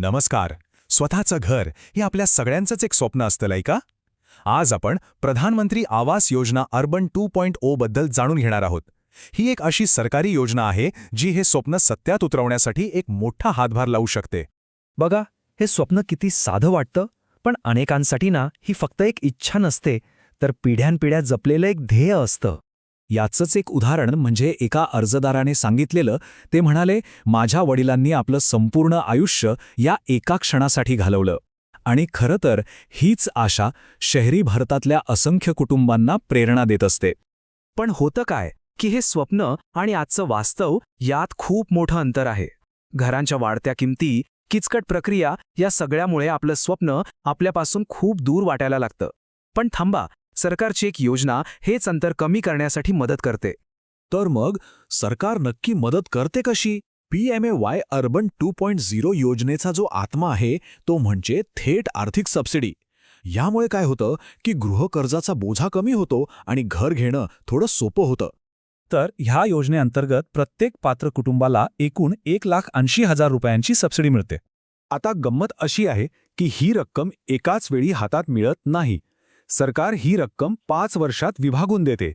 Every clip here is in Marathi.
नमस्कार. स्वतःचं घर हे आपल्या सगळ्यांचंच एक स्वप्न असतं नाही का? आज आपण प्रधानमंत्री Awas Yojana urban two point O बद्दल जाणून घेणार आहोत. ही एक अशी सरकारी योजना आहे जी हे स्वप्न सत्यात उतरवण्यासाठी एक मोठा हातभार लावू शकते. बघा हे स्वप्न किती साधं वाटतं पण अनेकांसाठी ना ही फक्त एक इच्छा नसते तर पिढ्यानपिढ्या जपलेलं एक ध्येय असतं. याचंच एक उदाहरण म्हणजे एका अर्जदाराने सांगितलेलं ते म्हणाले माझ्या वडिलांनी आपलं संपूर्ण आयुष्य या एका क्षणासाठी घालवलं. आणि खरं तर हीच आशा शहरी भारतातल्या असंख्य कुटुंबांना प्रेरणा देत असते. पण होतं काय की हे स्वप्न आणि आजचं वास्तव यात खूप मोठं अंतर आहे. घरांच्या वाढत्या किमती किचकट प्रक्रिया या सगळ्यामुळे आपलं स्वप्न आपल्यापासून खूप दूर वाटायला लागतं. पण थांबा सरकारची एक योजना हेच अंतर कमी करण्यासाठी मदत करते. तर मग सरकार नक्की मदत करते कशी? P M A Y urban two point zero योजनेचा जो आत्मा आहे तो म्हणजे थेट आर्थिक सबसिडी. यामुळे काय होतं की गृहकर्जाचा बोझा कमी होतो आणि घर घेणं थोडं सोपं होतं. तर ह्या योजनेअंतर्गत प्रत्येक पात्र कुटुंबाला एकूण एक लाख ऐंशी हजार रुपयांची सबसिडी मिळते. आता गंमत अशी आहे की ही रक्कम एकाच वेळी हातात मिळत नाही. सरकार ही रक्कम पाच वर्षात विभागून देते.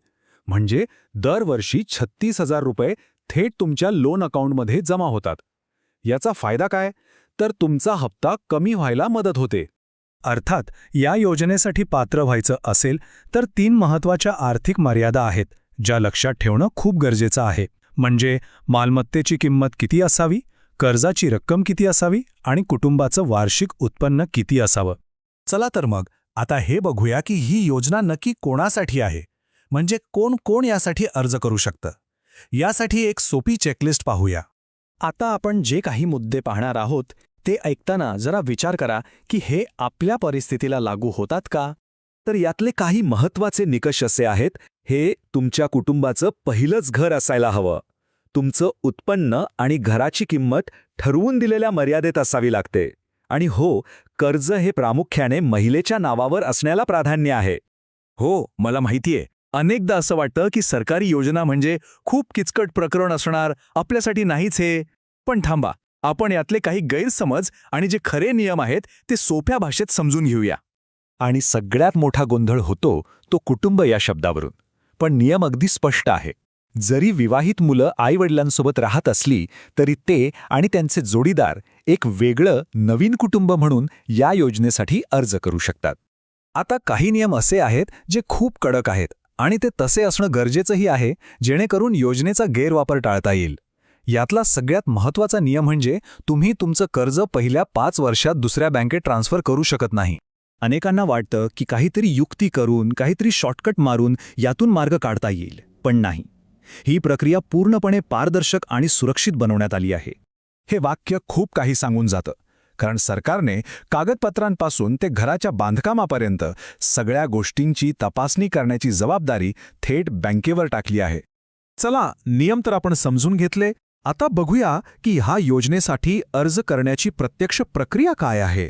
म्हणजे दरवर्षी छत्तीस हजार रुपये थेट तुमच्या लोन अकाउंटमध्ये जमा होतात. याचा फायदा काय? तर तुमचा हप्ता कमी व्हायला मदत होते. अर्थात या योजनेसाठी पात्र व्हायचं असेल तर तीन महत्त्वाच्या आर्थिक मर्यादा आहेत ज्या लक्षात ठेवणं खूप गरजेचं आहे. म्हणजे मालमत्तेची किंमत किती असावी कर्जाची रक्कम किती असावी आणि कुटुंबाचं वार्षिक उत्पन्न किती असावं? चला तर मग आता हे बघूया की ही योजना नक्की कोणासाठी आहे. म्हणजे कोण कोण यासाठी अर्ज करू शकतं? यासाठी एक सोपी चेकलिस्ट पाहूया. आता आपण जे काही मुद्दे पाहणार आहोत ते ऐकताना जरा विचार करा की हे आपल्या परिस्थितीला लागू होतात का? तर यातले काही महत्त्वाचे निकष असे आहेत हे तुमच्या कुटुंबाचं पहिलंच घर असायला हवं. तुमचं उत्पन्न आणि घराची किंमत ठरवून दिलेल्या मर्यादेत असावी लागते. आणि हो कर्ज हे प्रामुख्याने महिलेच्या नावावर असण्याला प्राधान्य आहे. हो मला माहितीये. अनेकदा असं वाटतं की सरकारी योजना म्हणजे खूप किचकट प्रकरण असणार आपल्यासाठी नाहीच हे. पण थांबा आपण यातले काही गैरसमज आणि जे खरे नियम आहेत ते सोप्या भाषेत समजून घेऊया. आणि सगळ्यात मोठा गोंधळ होतो तो कुटुंब या शब्दावरून. पण नियम अगदी स्पष्ट आहे. जरी विवाहित मुलं आईवडिलांसोबत राहत असली तरी ते आणि त्यांचे जोडीदार एक वेगळं नवीन कुटुंब म्हणून या योजनेसाठी अर्ज करू शकतात. आता काही नियम असे आहेत जे खूप कडक आहेत आणि ते तसे असणं गरजेचंही आहे जेणेकरून योजनेचा गैरवापर टाळता येईल. यातला सगळ्यात महत्त्वाचा नियम म्हणजे तुम्ही तुमचं कर्ज पहिल्या पाच वर्षात दुसऱ्या बँकेत ट्रान्सफर करू शकत नाही. अनेकांना वाटतं की काहीतरी युक्ती करून काहीतरी शॉर्टकट मारून यातून मार्ग काढता येईल पण नाही. ही प्रक्रिया पूर्णपणे पारदर्शक आणि सुरक्षित बनवण्यात आली आहे. हे वाक्य खूप काही सांगून जातं कारण सरकारने कागदपत्रांपासून ते घराच्या बांधकामापर्यंत सगळ्या गोष्टींची तपासणी करण्याची जबाबदारी थेट बँकेवर टाकली आहे. चला नियम तर आपण समजून घेतले. आता बघूया की ह्या योजनेसाठी अर्ज करण्याची प्रत्यक्ष प्रक्रिया काय आहे.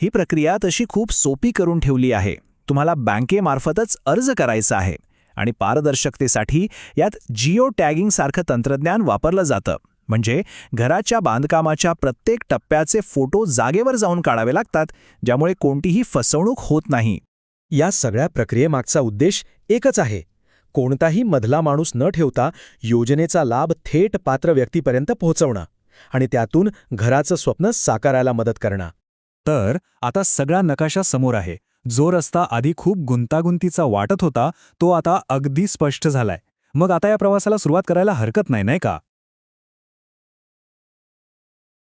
ही प्रक्रिया तशी खूप सोपी करून ठेवली आहे. तुम्हाला बँकेमार्फतच अर्ज करायचा आहे. आणि पारदर्शकतेसाठी यात जिओ टॅगिंगसारखं तंत्रज्ञान वापरलं जातं. म्हणजे घराच्या बांधकामाच्या प्रत्येक टप्प्याचे फोटो जागेवर जाऊन काढावे लागतात ज्यामुळे कोणतीही फसवणूक होत नाही. या सगळ्या प्रक्रियेमागचा उद्देश एकच आहे. कोणताही मधला माणूस न ठेवता योजनेचा लाभ थेट पात्र व्यक्तीपर्यंत पोहोचवणं आणि त्यातून घराचं स्वप्न साकारायला मदत करणं. तर आता सगळा नकाशा समोर आहे. जो रस्ता आधी खूप गुंतागुंतीचा वाटत होता तो आता अगदी स्पष्ट झालाय. मग आता या प्रवासाला सुरुवात करायला हरकत नाही नाही का?